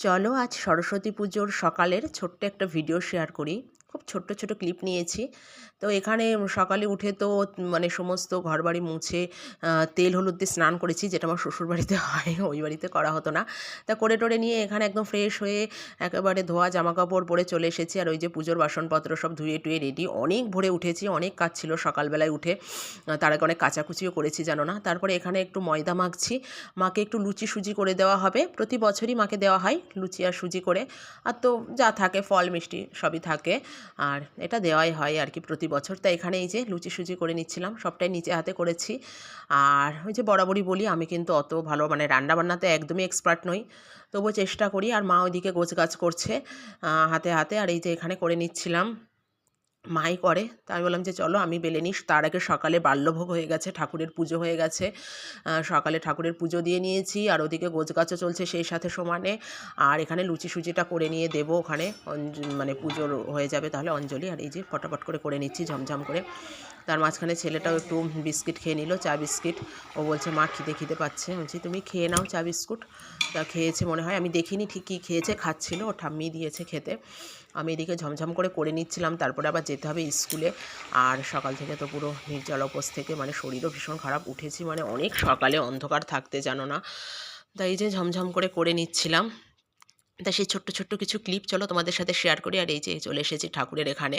চলো আজ সরস্বতী পুজোর সকালের ছোট্ট একটা ভিডিও শেয়ার করি। খুব ছোট্ট ছোট ক্লিপ নিয়েছি। তো এখানে সকালে উঠে তো মানে সমস্ত ঘরবাড়ি মুছে তেল, হলুদ দিয়ে স্নান করেছি, যেটা আমার শ্বশুরবাড়িতে হয়, ওই বাড়িতে করা হতো না। তা করে টোরে নিয়ে এখানে একদম ফ্রেশ হয়ে একেবারে ধোয়া জামা কাপড় পরে চলে এসেছি। আর ওই যে পুজোর বাসনপত্র সব ধুয়ে টুয়ে রেডি অনেক ভোরে উঠেছি, অনেক কাজ ছিল সকালবেলায় উঠে। তার আগে অনেক কাচাকুচিও করেছি, জানো না। তারপরে এখানে একটু ময়দা মাখছি। মাকে একটু লুচি সুজি করে দেওয়া হবে। প্রতি বছরই মাকে দেওয়া হয় লুচি আর সুজি করে। আর তো যা থাকে, ফল, মিষ্টি সবই থাকে। আর এটা দেওয়াই হয় আর কি প্রতি বছর। তাই এখানে এই যে লুচি সুচি করে নিচ্ছিলাম, সবটাই নিচে হাতে করেছি। আর ওই যে বরাবরই বলি, আমি কিন্তু অত ভালো মানে রান্না বান্নাতে একদমই এক্সপার্ট নই। তবুও চেষ্টা করি, আর মা ওইদিকে গোছ গাছ করছে হাতে হাতে। আর এই যে এখানে করে নিচ্ছিলাম। মাই করে। তা আমি বললাম যে, চলো, আমি বেলে নিস তার আগে সকালে বাল্যভোগ হয়ে গেছে, ঠাকুরের পুজো হয়ে গেছে। সকালে ঠাকুরের পুজো দিয়ে নিয়েছি। আর ওদিকে গোছগাছও চলছে সেই সাথে সমানে। আর এখানে লুচি সুজিটা করে নিয়ে দেবো ওখানে। মানে পুজোর হয়ে যাবে তাহলে অঞ্জলি। আর এই যে ফটাফট করে করে নিচ্ছি, ঝমঝম করে। তার মাঝখানে ছেলেটাও একটু বিস্কিট খেয়ে নিল, চা বিস্কিট। ও বলছে, মা, খিদে খিদে পাচ্ছে। বলছি, তুমি খেয়ে নাও চা বিস্কুট। তা খেয়েছে মনে হয়। আমি দেখিনি ঠিক কী খেয়েছে, খাচ্ছিল। ও ঠাম্মি দিয়েছে খেতে। আমি এদিকে ঝমঝম করে করে নিচ্ছিলাম, তারপরে আবার যেতে হবে স্কুলে। আর সকাল থেকে তো পুরো নির্জল উপোস থেকে মানে শরীরও ভীষণ খারাপ, উঠেছি মানে অনেক সকালে অন্ধকার থাকতে জানো না। তাই যে ঝমঝম করে করে নিচ্ছিলাম। তা সেই ছোট্ট ছোট্ট কিছু ক্লিপ চলো তোমাদের সাথে শেয়ার করি। আর এই যে চলে এসেছি ঠাকুরের এখানে।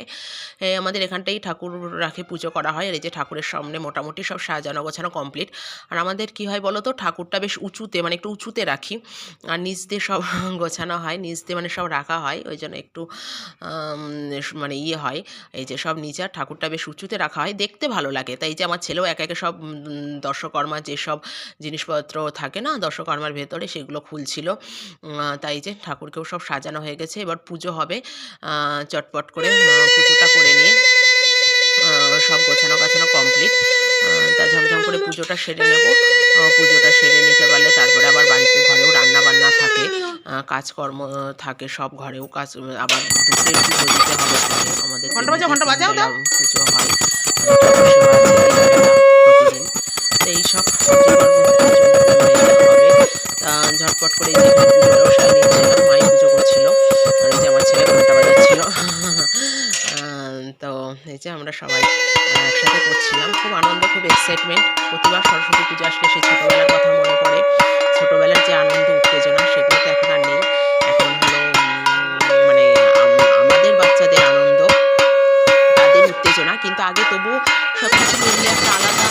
আমাদের এখানটাই ঠাকুর রাখে পুজো করা হয়। আর এই যে ঠাকুরের সামনে মোটামুটি সব সাজানো গোছানো কমপ্লিট আর আমাদের কি হয় বলো তো ঠাকুরটা বেশ উঁচুতে মানে একটু উঁচুতে রাখি। আর নিচ দিয়ে সব গোছানো হয়। নিচ দিয়ে মানে সব রাখা হয়। ওই জন্য একটু মানে ইয়ে হয়। এই যে সব নিচে আর ঠাকুরটা বেশ উঁচুতে রাখা হয়। দেখতে ভালো লাগে। তাই যে আমার ছেলেও একে একে সব উম, দর্শকর্মার যেসব জিনিসপত্র থাকে না দর্শকর্মার ভেতরে সেগুলো খুলছিল। তাই যে ঠাকুরকেও সব সাজানো হয়ে গেছে। এবার পুজো হবে চটপট করে পুজোটা করে নিয়ে সব গোছানো গাছানো কমপ্লিট তা ঝমঝম করে পুজোটা সেরে নেব। পুজোটা সেরে নিতে পারলে তারপরে আবার বাড়িতে ঘরেও রান্না বান্না থাকে কাজকর্ম থাকে সব ঘরেও কাজ আবার দুপুরের পুজো দিতে হবে। আমাদের তো ঘণ্টা প্রতিবার সরস্বতী পুজো আসলে সেই ছোটোবেলার কথা মনে পড়ে। ছোটোবেলার যে আনন্দ উত্তেজনা সেগুলো তো এখন আর নেই। এখন হলো মানে আমাদের বাচ্চাদের আনন্দ তাদের উত্তেজনা কিন্তু আগে তবু সব কিছু মিললে একটা আলাদা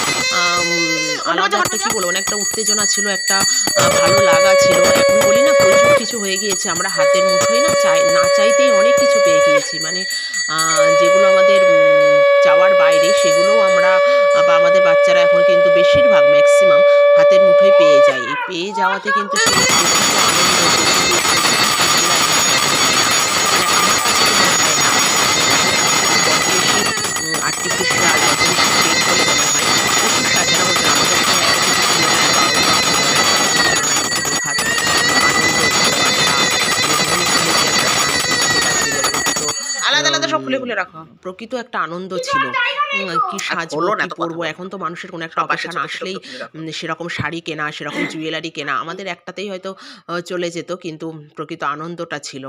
আলাদা একটা কি বলব না একটা উত্তেজনা ছিল একটা ভালো লাগা ছিল। এখন বলি না প্রচুর কিছু হয়ে গিয়েছে। আমরা হাতের মুঠোই না চাই না চাইতেই অনেক কিছু পেয়ে গিয়েছি। মানে যেগুলো আমাদের চাওয়ার বাইরে সেগুলোও আমরা বা আমাদের বাচ্চারা এখন কিন্তু বেশিরভাগ ম্যাক্সিমাম হাতের মুঠোয় পেয়ে যায়। এই পেয়ে যাওয়াতে কিন্তু আর্টিফিশিয়াল খুলে খুলে রাখো। প্রকৃত একটা আনন্দ ছিল। কি সাজবো কি পরবো? এখন তো মানুষের কোনো একটা ছোট আসলেই সেরকম শাড়ি কেনা সেরকম জুয়েলারি কেনা আমাদের একটাতেই হয়তো চলে যেত কিন্তু প্রকৃত আনন্দটা ছিল।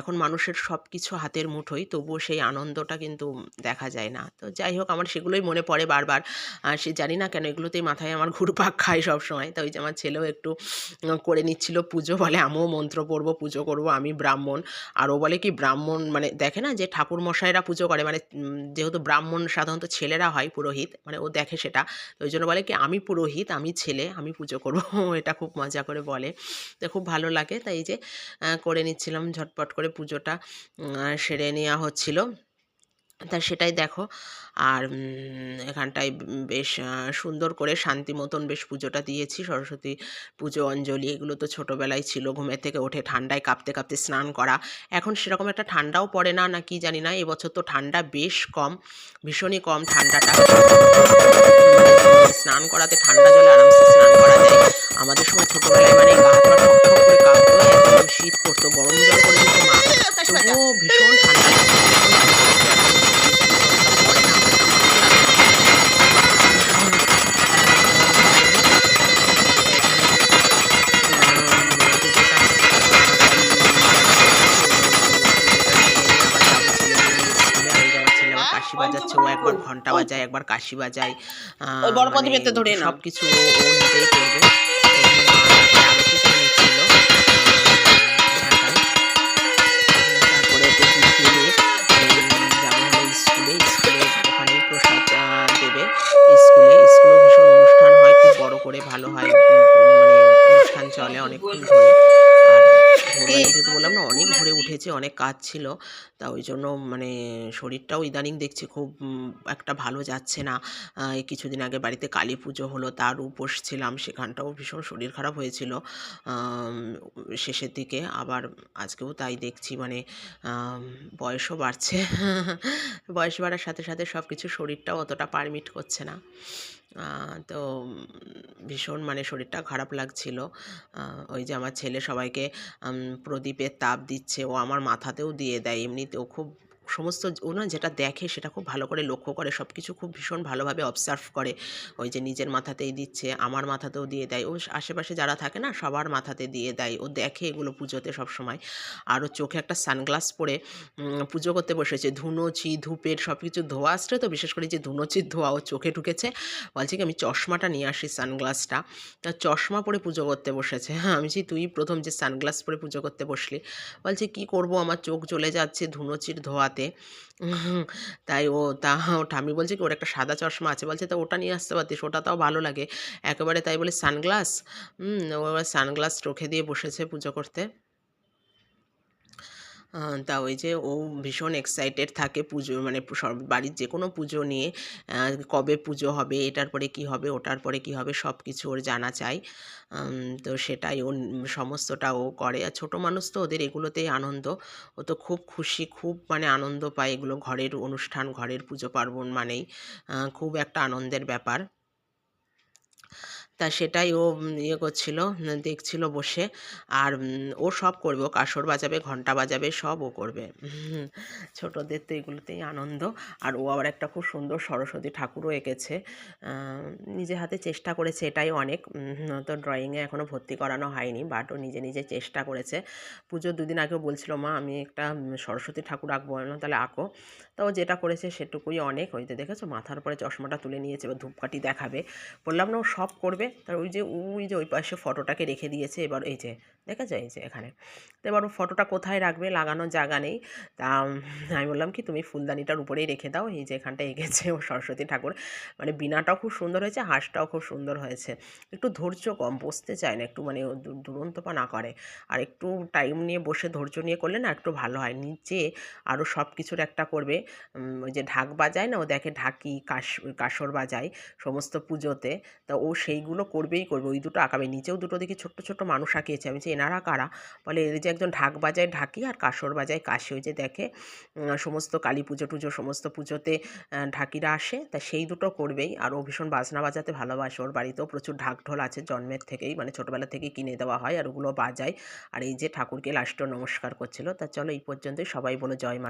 এখন মানুষের সব কিছু হাতের মুঠোই তবুও সেই আনন্দটা কিন্তু দেখা যায় না। তো যাই হোক আমার সেগুলোই মনে পড়ে বারবার। আর সে জানি না কেন এগুলোতেই মাথায় আমার ঘুরপাক খায় সব সময় তো ওই যে আমার ছেলেও একটু করে নিচ্ছিল পুজো বলে আমিও মন্ত্র পড়ব পুজো করব আমি ব্রাহ্মণ। আর ও বলে কি ব্রাহ্মণ মানে দেখে না যে ঠাকুর মশাইরা পুজো করে। মানে যেহেতু ব্রাহ্মণ সাধারণত ছেলেরা হয় পুরোহিত মানে ও দেখে সেটা। তো ওই জন্য বলে কি, আমি পুরোহিত, আমি ছেলে, আমি পুজো করব। এটা খুব মজা করে বলে। তো খুব ভালো লাগে। তাই যে করে নিচ্ছিলাম ঝটপট করে পুজোটা সেরে নেওয়া হচ্ছিল। তা সেটাই দেখো। আর এখানটায় বেশ সুন্দর করে শান্তি মতন বেশ পুজোটা দিয়েছি। সরস্বতী পুজো, অঞ্জলি এগুলো তো ছোটোবেলায় ছিল। ঘুমের থেকে উঠে ঠান্ডায় কাঁপতে কাঁপতে স্নান করা। এখন সেরকম একটা ঠান্ডাও পড়ে না না কি জানি না। এবছর তো ঠান্ডা বেশ কম, ভীষণই কম ঠান্ডাটা। স্নান করাতে ঠান্ডা জলে আরামসে স্নান করা যায়। আমাদের সময় ছোটোবেলায় মানে করে কাঁপতো শীত পড়তো, গরম জল দিত মা। ভীষণ ঠান্ডা। বাজাচ্ছে ও একবার ঘণ্টা বাজায় একবার কাশি বাজায় বড় মানে পদে ধরে সবকিছু ও নিজেই করবে। অনেক অনেক কাজ ছিল। তা ওই জন্য মানে শরীরটাও ইদানিং দেখছি খুব একটা ভালো যাচ্ছে না। কিছুদিন আগে বাড়িতে কালী পুজো হলো, তার উপোস ছিলাম, সেখানটাও ভীষণ শরীর খারাপ হয়েছিল। শেষের দিকে আবার আজকেও তাই দেখছি মানে বয়সও বাড়ছে। বয়স বাড়ার সাথে সাথে সব কিছু শরীরটাও অতটা পারমিট করছে না। তো ভীষণ মানে শরীরটা খারাপ লাগছিল। ওই যে আমার ছেলে সবাইকে প্রদীপের তাপ দিচ্ছে, ও আমার মাথাতেও দিয়ে দেয়। এমনিতেও খুব সমস্ত ও না যেটা দেখে সেটা খুব ভালো করে লক্ষ্য করে সব কিছু খুব ভীষণ ভালোভাবে অবজার্ভ করে। ওই যে নিজের মাথাতেই দিচ্ছে, আমার মাথাতেও দিয়ে দেয় ও আশেপাশে যারা থাকে না সবার মাথাতে দিয়ে দেয়, ও দেখে এগুলো পুজোতে সব সময় আর ও চোখে একটা সানগ্লাস পরে পুজো করতে বসেছে ধুনোচি ধূপের সব কিছু ধোয়া আসছে তো, বিশেষ করে যে ধুনোচির ধোয়া ও চোখে ঢুকেছে, বলছে কি আমি চশমাটা নিয়ে আসি সানগ্লাসটা তা চশমা পরে পুজো করতে বসেছে হ্যাঁ আমি যে তুই প্রথম যে সানগ্লাস পরে পুজো করতে বসলি। বলছে, কি করব? আমার চোখ চলে যাচ্ছে ধুনোচির ধোয়াতে। উম, তাই ও তা ও আমি বলছে কি ওর একটা সাদা চশমা আছে। বলছে তা ওটা নিয়ে আসতে পারতিস ওটা তাও ভালো লাগে। একেবারে তাই বলে সানগ্লাস? হুম ও সানগ্লাস চোখে দিয়ে বসেছে পুজো করতে। তা ওই যে ও ভীষণ এক্সাইটেড থাকে পুজো মানে সব- বাড়ির যে কোনো পুজো নিয়ে কবে পুজো হবে, এটার পরে কি হবে, ওটার পরে কি হবে সব কিছু ওর জানা চাই। তো সেটাই ও সমস্তটা ও করে। আর ছোটো মানুষ তো ওদের এগুলোতেই আনন্দ। ও তো খুব খুশি, খুব মানে আনন্দ পায় এগুলো ঘরের অনুষ্ঠান, ঘরের পুজো পার্বণ মানেই। খুব একটা আনন্দের ব্যাপার। তা সেটাই ও ইয়ে করছিল দেখছিল বসে। আর ও সব করবে ও কাসর বাজাবে ঘণ্টা বাজাবে সব ও করবে। ছোটদের তো এগুলোতেই আনন্দ। আর ও আবার একটা খুব সুন্দর সরস্বতী ঠাকুরও এঁকেছে। নিজে হাতে চেষ্টা করেছে এটাই অনেক। তো ড্রয়িংয়ে এখনও ভর্তি করানো হয়নি বাট ও নিজে নিজে চেষ্টা করেছে। পুজোর দুদিন আগেও বলছিল মা আমি একটা সরস্বতী ঠাকুর আঁকবো বললাম, তাহলে আঁকো। তো ও যেটা করেছে সেটুকুই অনেক। ওই দেখেছ মাথার উপরে চশমাটা তুলে নিয়েছে এবার ধূপকাঠি দেখাবে। বললাম না ও সব করবে। তার ওই যে ওই যে ওই পাশে ফটোটাকে রেখে দিয়েছে এবার এই যে। দেখেছ এই যে এখানে। তো এবার ফটোটা কোথায় রাখবে? লাগানোর জায়গা নেই। তা আমি বললাম কি, তুমি ফুলদানিটার উপরেই রেখে দাও। এই যে এখানটা এঁকেছে ও সরস্বতী ঠাকুর। মানে বিনাটাও খুব সুন্দর হয়েছে, হাঁসটাও খুব সুন্দর হয়েছে। একটু ধৈর্য কম, বসতে চায় না, একটু মানে দুরন্তপা না করে। আর একটু টাইম নিয়ে বসে ধৈর্য নিয়ে করলে না একটু ভালো হয়। নিচে আরও সব কিছুর একটা করবে। ওই যে ঢাক বাজায় না, ও দেখে ঢাকি কাস কাসর বাজায় সমস্ত পুজোতে। তা ও সেইগুলো করবেই করবে। ওই দুটো আঁকাবে। নিচেও দুটো দেখি ছোট্ট ছোট্ট মানুষ আঁকিয়েছে। আমি যে এনারা কারা? বলে এর যে একজন ঢাক বাজায় ঢাকি আর কাশর বাজায় কাশি, ওই যে দেখে সমস্ত কালী পুজো টুজো, সমস্ত পুজোতে ঢাকিরা আসে। তা সেই দুটো করবেই। আর ও ভীষণ বাজনা বাজাতে ভালোবাসে। ওর বাড়িতেও প্রচুর ঢাক ঢোল আছে জন্মের থেকেই। মানে ছোটোবেলা থেকেই কিনে দেওয়া হয় আর ওগুলো বাজায়। আর এই যে ঠাকুরকে লাস্টও নমস্কার করছিল। তা চলো এই পর্যন্তই। সবাই বলো জয় মা